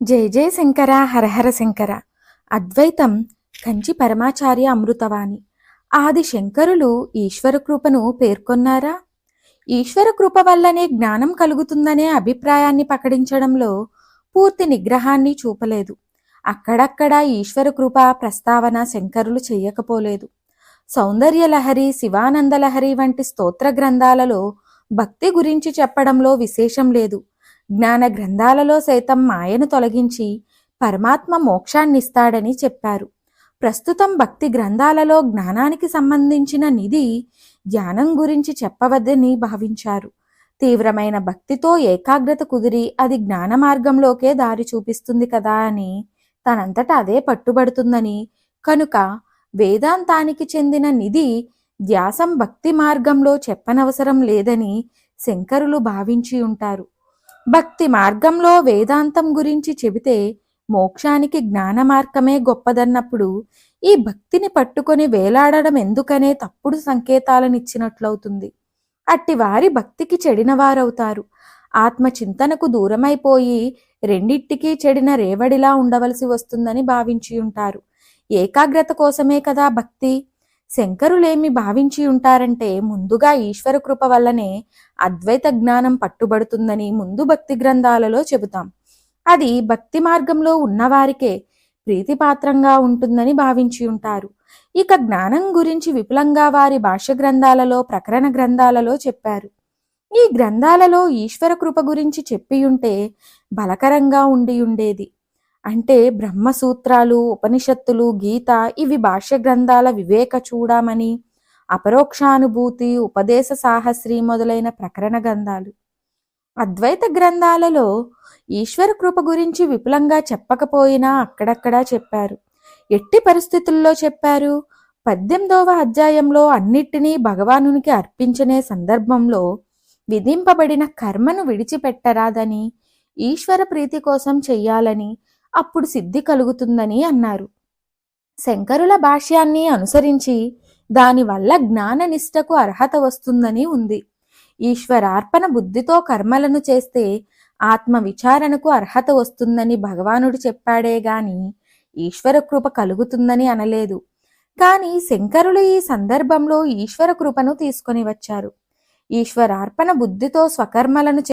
జై జయ శంకర హరహర శంకర. అద్వైతం కంచి పరమాచార్య అమృతవాణి. ఆది శంకరులు ఈశ్వర కృపను పేర్కొన్నారా? ఈశ్వర కృప వల్లనే జ్ఞానం కలుగుతుందనే అభిప్రాయాన్ని పకడించడంలో పూర్తి నిగ్రహాన్ని చూపలేదు. అక్కడక్కడ ఈశ్వర కృప ప్రస్తావన శంకరులు చెయ్యకపోలేదు సౌందర్యలహరి శివానందలహరి వంటి స్తోత్ర గ్రంథాలలో భక్తి గురించి చెప్పడంలో విశేషం లేదు. జ్ఞాన గ్రంథాలలో సైతం మాయను తొలగించి పరమాత్మ మోక్షాన్నిస్తాడని చెప్పారు. ప్రస్తుతం భక్తి గ్రంథాలలో జ్ఞానానికి సంబంధించిన నిధి ధ్యానం గురించి చెప్పవద్దని భావించారు. తీవ్రమైన భక్తితో ఏకాగ్రత కుదిరి అది జ్ఞాన మార్గంలోకే దారి చూపిస్తుంది కదా అని తనంతట అదే పట్టుబడుతుందని కనుక వేదాంతానికి చెందిన నిధి ధ్యాసం భక్తి మార్గంలో చెప్పనవసరం లేదని శంకరులు భావించి ఉంటారు. భక్తి మార్గంలో వేదాంతం గురించి చెబితే మోక్షానికి జ్ఞాన మార్గమే గొప్పదన్నప్పుడు ఈ భక్తిని పట్టుకొని వేలాడడం ఎందుకనే తప్పుడు సంకేతాలనిచ్చినట్లవుతుంది. అట్టి వారి భక్తికి చెడినవారవుతారు. ఆత్మచింతనకు దూరమైపోయి రెండిటికీ చెడిన రేవడిలా ఉండవలసి వస్తుందని భావించి ఉంటారు ఏకాగ్రత కోసమే కదా భక్తి? శంకరులేమి భావించి ఉంటారంటే ముందుగా ఈశ్వర కృప వల్లనే అద్వైత జ్ఞానం పట్టుబడుతుందని ముందు భక్తి గ్రంథాలలో చెబుతాం. అది భక్తి మార్గంలో ఉన్నవారికే ప్రీతిపాత్రంగా ఉంటుందని భావించి ఉంటారు. ఇక జ్ఞానం గురించి విపులంగా వారి భాష్య గ్రంథాలలో ప్రకరణ గ్రంథాలలో చెప్పారు. ఈ గ్రంథాలలో ఈశ్వర కృప గురించి చెప్పి ఉంటే బలకరంగా ఉండి ఉండేది అంటే బ్రహ్మసూత్రాలు ఉపనిషత్తులు గీత ఇవి భాష్య గ్రంథాల వివేక చూడమని అపరోక్షానుభూతి ఉపదేశ సాహస్రి మొదలైన ప్రకరణ గ్రంథాలు. అద్వైత గ్రంథాలలో ఈశ్వర కృప గురించి విపులంగా చెప్పకపోయినా అక్కడక్కడా చెప్పారు. ఎట్టి పరిస్థితుల్లో చెప్పారు? పద్దెనిమిదవ అధ్యాయంలో అన్నిటినీ భగవానునికి అర్పించనే సందర్భంలో విధింపబడిన కర్మను విడిచిపెట్టరాదని ఈశ్వర ప్రీతి కోసం చెయ్యాలని అప్పుడు సిద్ధి కలుగుతుందని అన్నారు. శంకరుల భాష్యాన్ని అనుసరించి దానివల్ల జ్ఞాననిష్టకు అర్హత వస్తుందని ఉంది. ఈశ్వరార్పణ బుద్ధితో కర్మలను చేస్తే ఆత్మ విచారణకు అర్హత వస్తుందని భగవానుడు చెప్పాడే గాని ఈశ్వర కృప కలుగుతుందని అనలేదు. కానీ శంకరులు ఈ సందర్భంలో ఈశ్వర కృపను తీసుకొని వచ్చారు. ఈశ్వరార్పణ బుద్ధితో స్వకర్మలను